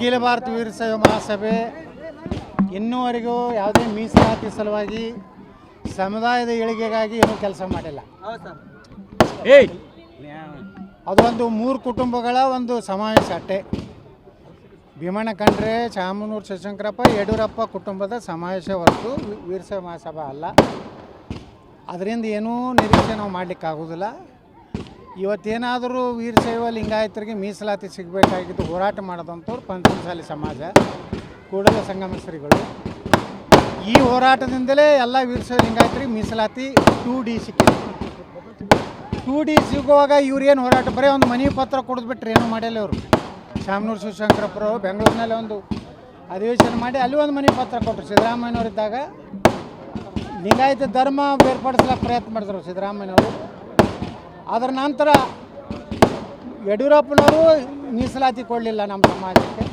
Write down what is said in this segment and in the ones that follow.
ಅಖಿಲ ಭಾರತ ವೀರಶೈವ ಮಹಾಸಭೆ ಇನ್ನೂವರೆಗೂ ಯಾವುದೇ ಮೀಸಲಾತಿ ಸಲುವಾಗಿ ಸಮುದಾಯದ ಏಳಿಗೆಗಾಗಿ ಏನೂ ಕೆಲಸ ಮಾಡಿಲ್ಲ. ಅದೊಂದು ಮೂರು ಕುಟುಂಬಗಳ ಒಂದು ಸಮಾವೇಶ ಅಟ್ಟೆ. ಭೀಮಣ್ಣ ಕಂಡ್ರೆ ಚಾಮನೂರು ಶಿವಶಂಕರಪ್ಪ ಯಡಿಯೂರಪ್ಪ ಕುಟುಂಬದ ಸಮಾವೇಶ ಹೊರತು ವೀರಸೇವ ಮಹಾಸಭಾ ಅಲ್ಲ. ಅದರಿಂದ ಏನೂ ನಿರೀಕ್ಷೆ ನಾವು ಮಾಡಲಿಕ್ಕಾಗೋದಿಲ್ಲ ಇವತ್ತೇನಾದರೂ ವೀರಶೈವ ಲಿಂಗಾಯತರಿಗೆ ಮೀಸಲಾತಿ ಸಿಗಬೇಕಾಗಿದ್ದು ಹೋರಾಟ ಮಾಡಿದಂಥವ್ರು ಪಂಚಮಸಾಲಿ ಸಮಾಜ, ಕೂಡಲ ಸಂಗಮ ಶ್ರೀಗಳು ಈ ಹೋರಾಟದಿಂದಲೇ ಎಲ್ಲ ವೀರಶೈವ ಲಿಂಗಾಯತರಿಗೆ ಮೀಸಲಾತಿ ಟೂ ಡಿ ಸಿಕ್ಕಿದೆ. ಟೂ ಡಿ ಸಿಗುವಾಗ ಇವ್ರೇನು ಹೋರಾಟ, ಬರೀ ಒಂದು ಮನೆ ಪತ್ರ ಕೊಡಿದ್ಬಿಟ್ರೆ ಏನು ಮಾಡಿಲ್ಲ ಅವರು ಶಾಮನೂರು ಶಿವಶಂಕರಪ್ಪರು ಬೆಂಗಳೂರಿನಲ್ಲಿ ಒಂದು ಅಧಿವೇಶನ ಮಾಡಿ ಅಲ್ಲಿ ಒಂದು ಮನೆ ಪತ್ರ ಕೊಟ್ಟರು. ಸಿದ್ದರಾಮಯ್ಯನವರಿದ್ದಾಗ ಲಿಂಗಾಯತ ಧರ್ಮ ಬೇರ್ಪಡಿಸ್ಲಿಕ್ಕೆ ಪ್ರಯತ್ನ ಮಾಡಿದ್ರು ಸಿದ್ದರಾಮಯ್ಯನವರು. ಅದರ ನಂತರ ಯಡಿಯೂರಪ್ಪನವರು ಮೀಸಲಾತಿ ಕೊಡಲಿಲ್ಲ ನಮ್ಮ ಸಮಾಜಕ್ಕೆ.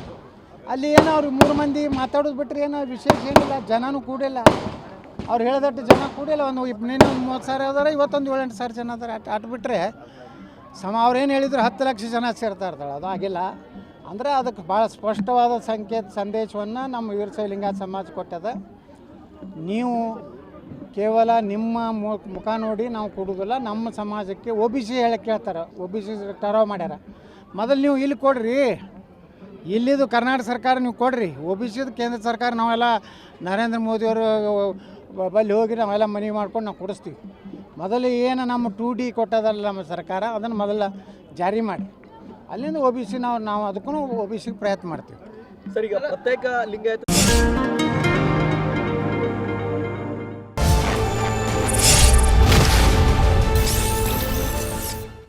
ಅಲ್ಲಿ ಏನೋ ಅವ್ರು ಮೂರು ಮಂದಿ ಮಾತಾಡೋದು ಬಿಟ್ಟರೆ ಏನೋ ವಿಶೇಷ ಏನಿಲ್ಲ, ಜನನೂ ಕೂಡಿಲ್ಲ. ಅವ್ರು ಹೇಳಿದಟ್ಟು ಜನ ಕೂಡಿಲ್ಲ. ಒಂದು ಇನ್ನೊಂದು ಮೂವತ್ತು ಸಾವಿರ ಆದರೆ ಇವತ್ತೊಂದು ಏಳೆಂಟು ಸಾವಿರ ಜನ ಆದರೆ ಅಟ್ ಅಟ್ ಬಿಟ್ಟರೆ ಸಮ ಅವ್ರೇನು ಹೇಳಿದ್ರು ಹತ್ತು ಲಕ್ಷ ಜನ ಸೇರ್ತಾ ಇರ್ತಾಳೆ. ಅದು ಆಗಿಲ್ಲ. ಅಂದರೆ ಅದಕ್ಕೆ ಭಾಳ ಸ್ಪಷ್ಟವಾದ ಸಂಕೇತ, ಸಂದೇಶವನ್ನು ನಮ್ಮ ವೀರಶೈಲಿಂಗ ಸಮಾಜ ಕೊಟ್ಟದ. ನೀವು ಕೇವಲ ನಿಮ್ಮ ಮುಖ ನೋಡಿ ನಾವು ಕೊಡೋದಿಲ್ಲ ನಮ್ಮ ಸಮಾಜಕ್ಕೆ ಒ ಬಿ ಸಿ ಹೇಳಕ್ಕೆ ಕೇಳ್ತಾರೆ. ಒ ಬಿ ಸಿ ಟರಾವ್ ಮಾಡ್ಯಾರ. ಮೊದಲು ನೀವು ಇಲ್ಲಿ ಕೊಡ್ರಿ. ಇಲ್ಲಿದು ಕರ್ನಾಟಕ ಸರ್ಕಾರ ನೀವು ಕೊಡ್ರಿ. ಒ ಬಿ ಸಿದು ಕೇಂದ್ರ ಸರ್ಕಾರ ನಾವೆಲ್ಲ ನರೇಂದ್ರ ಮೋದಿಯವರು ಬಲ್ಲಿ ಹೋಗಿ ನಾವೆಲ್ಲ ಮನವಿ ಮಾಡ್ಕೊಂಡು ನಾವು ಕೊಡಿಸ್ತೀವಿ. ಮೊದಲು ಏನು ನಮ್ಮ ಟು ಡಿ ಕೊಟ್ಟದಲ್ಲ ನಮ್ಮ ಸರ್ಕಾರ, ಅದನ್ನು ಮೊದಲ ಜಾರಿ ಮಾಡಿ. ಅಲ್ಲಿಂದ ಒ ಬಿ ಸಿ ನಾವು ನಾವು ಅದಕ್ಕೂ ಒ ಬಿ ಸಿಗೆ ಪ್ರಯತ್ನ ಮಾಡ್ತೀವಿ. ಸರ್ ಪ್ರತ್ಯೇಕ ಲಿಂಗಾಯತ